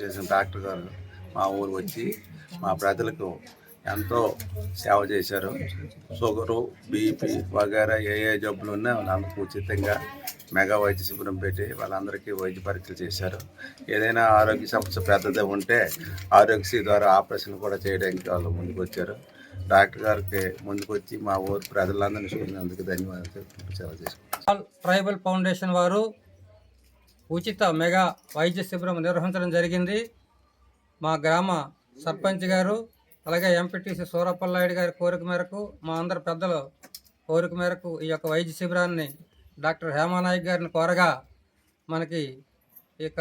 చేసిన డాక్టర్ గారు మా ఊరు వచ్చి మా ప్రజలకు ఎంతో సేవ చేశారు. షుగరు బీపీ వగేరా ఏ ఏ జబ్బులు ఉన్నా వాళ్ళందరికీ ఉచితంగా మెగా వైద్య శిబిరం పెట్టి వాళ్ళందరికీ వైద్య పరీక్షలు చేశారు. ఏదైనా ఆరోగ్య సమస్య పెద్దదే ఉంటే ఆరోగ్యశ్రీ ద్వారా ఆపరేషన్ కూడా చేయడానికి వాళ్ళు ముందుకు వచ్చారు డాక్టర్ గారికి ముందుకు వచ్చి మా ఊరు ప్రజలందరినీ చూసినందుకు ధన్యవాదాలు సేవ చేసుకుంటాం ఆల్ ట్రైబల్ ఫౌండేషన్ వారు ఉచిత మెగా వైద్య శిబిరం నిర్వహించడం జరిగింది. మా గ్రామ సర్పంచ్ గారు అలాగే ఎంపీటీసీ సూరప్పలనాయుడు గారి కోరిక మేరకు మా అందరి పెద్దల కోరిక మేరకు ఈ యొక్క వైద్య శిబిరాన్ని డాక్టర్ హేమానాయక్ గారిని కోరగా మనకి ఇక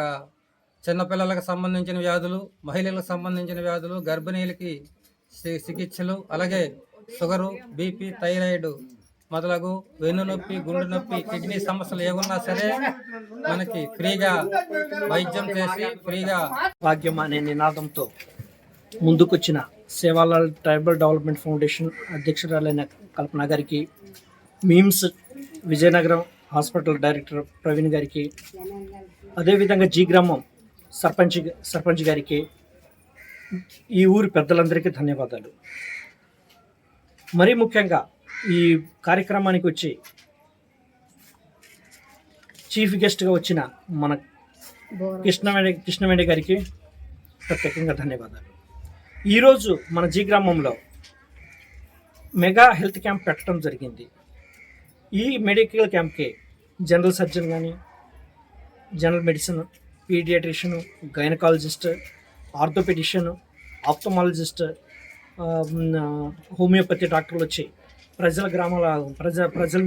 చిన్నపిల్లలకు సంబంధించిన వ్యాధులు మహిళలకు సంబంధించిన వ్యాధులు గర్భిణీలకి చికిత్సలు అలాగే షుగరు బీపీ థైరాయిడ్ మొదలగు వెన్ను నొప్పి గుండె నొప్పి కిడ్నీ సమస్యలు ఏమున్నా సరే మనకి ఫ్రీగా వైద్యం చేసి ఫ్రీగా భాగ్యం అనే నినాదంతో ముందుకొచ్చిన సేవాలాల్ ట్రైబల్ డెవలప్మెంట్ ఫౌండేషన్ అధ్యక్షురాలైన కల్పన గారికి MIMS Vizianagaram hospital director Praveen గారికి అదేవిధంగా జీ గ్రామం సర్పంచ్ సర్పంచ్ గారికి ఈ ఊరి పెద్దలందరికీ ధన్యవాదాలు. మరీ ముఖ్యంగా ఈ కార్యక్రమానికి వచ్చి చీఫ్ గెస్ట్గా వచ్చిన మన కృష్ణవేణి కృష్ణవేణి గారికి ప్రత్యేకంగా ధన్యవాదాలు. ఈరోజు మన జీ గ్రామంలో మెగా హెల్త్ క్యాంప్ పెట్టడం జరిగింది. ఈ మెడికల్ క్యాంప్కి జనరల్ సర్జన్ కానీ general medicine paediatrician gynaecologist orthopaedician ophthalmologist homeopathy డాక్టర్లు వచ్చి ప్రజల గ్రామాల ప్రజ ప్రజల